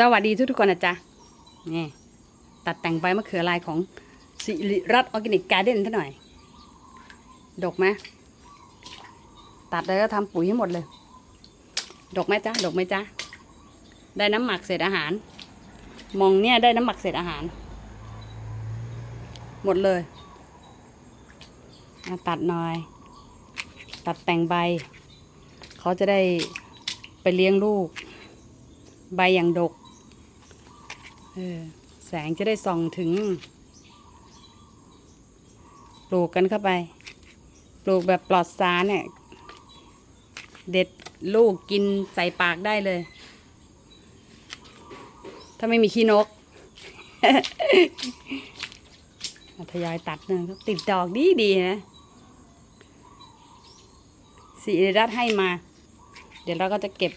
สวัสดีทุกทุกๆคนนะจ๊ะนี่ตัดแต่งใบมะเขือลายของสิริรัตน์ออร์แกนิกการ์เด้นท่าหน่อย ดกไหมตัดเลยก็ทำปุ๋ยให้หมดเลย ดกไหมจ๊ะ ดกไหมจ๊ะ ได้น้ำหมักเศษอาหาร มองเนี่ยได้น้ำหมักเศษอาหาร หมดเลยตัดหน่อย ตัดแต่งใบ เขาจะได้ไปเลี้ยงลูก ใบอย่างดก เออแสงจะได้ส่องถึง ปลูกกันเข้าไป ปลูกแบบปลอดสารเนี่ย เด็ดลูกกินใส่ปากได้เลย ถ้าไม่มีขี้นกทยอยตัดเนี่ยติดดอกดีดีนะสีรัตให้มา เดี๋ยวเราก็จะเก็บ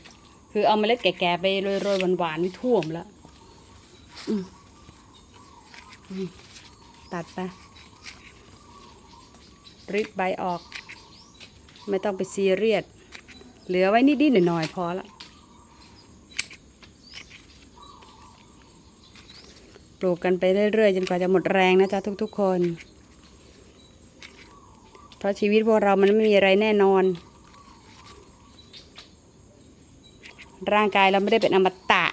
คือเอาเมล็ดแก่ๆไปโรยๆหวานๆนี่ท่วมแล้ว ตัดไปริดใบออก ไม่ต้องไปซีเรียสเหลือไว้นิดๆหน่อยๆพอละปลูกกันไปเรื่อยๆ จนกว่าจะหมดแรงนะจ๊ะทุกๆคน เพราะชีวิตพวกเรามันไม่มีอะไรแน่นอน ร่างกายเราไม่ได้เป็นอมตะ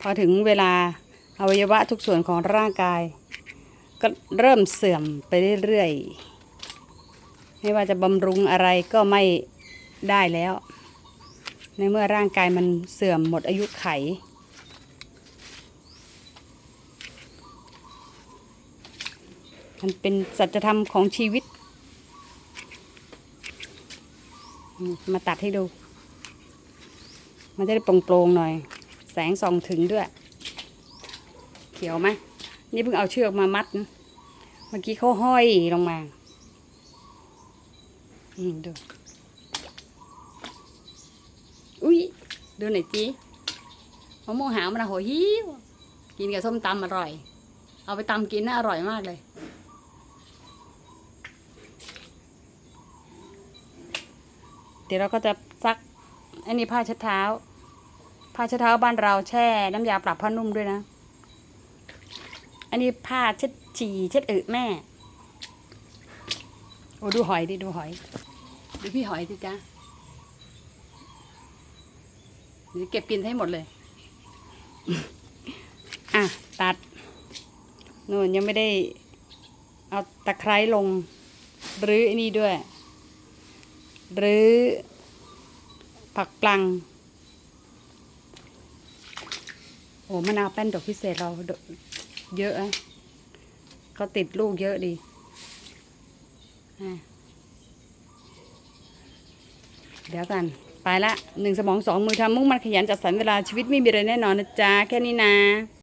พอถึงเวลาอวัยวะทุกส่วนของร่างกาย ก็เริ่มเสื่อมไปเรื่อยๆ ไม่ว่าจะบำรุงอะไรก็ไม่ได้แล้ว ในเมื่อร่างกายมันเสื่อมหมดอายุไข มันเป็นสัจธรรมของชีวิต มาตัดให้ดู มันจะได้โปร่งๆหน่อย แสงส่องถึงด้วย เขียวไหมนี่เพิ่งเอาเชือกมามัดนะเมื่อกี้เขาห้อยลงมาอืมดูอุ้ยดูหน่อยจีมะม่วงหาวมันอะโหหิวกินกับส้มตำอร่อย เอาไปตำกินน่าอร่อยมากเลย เดี๋ยวเราก็จะซักอันนี้ผ้าเช็ดเท้า ผ้าเช็ดเท้าบ้านเราแช่ น้ำยาปรับผ้านุ่มด้วยนะ อันนี้ผ้าเช็ดฉี่เช็ดอึแม่ โอ้ดูหอยดิดูหอย ดูพี่หอยสิจ้าเดี๋ยวเก็บกินให้หมดเลย อะ ตัดนู่นยังไม่ได้ เอาตะไคร้ลง หรืออันนี้ด้วย หรือผักปลัง โอ้มะนาวแป้นดอกพิเศษเราเยอะอะเขาติดลูกเยอะดีเดี๋ยวกันไปละหนึ่งสมองสองมือทำมุ่งมันขยันจัดสรรเวลาชีวิตไม่มีอะไรแน่นอนนะจ๊ะ แค่นี้นะ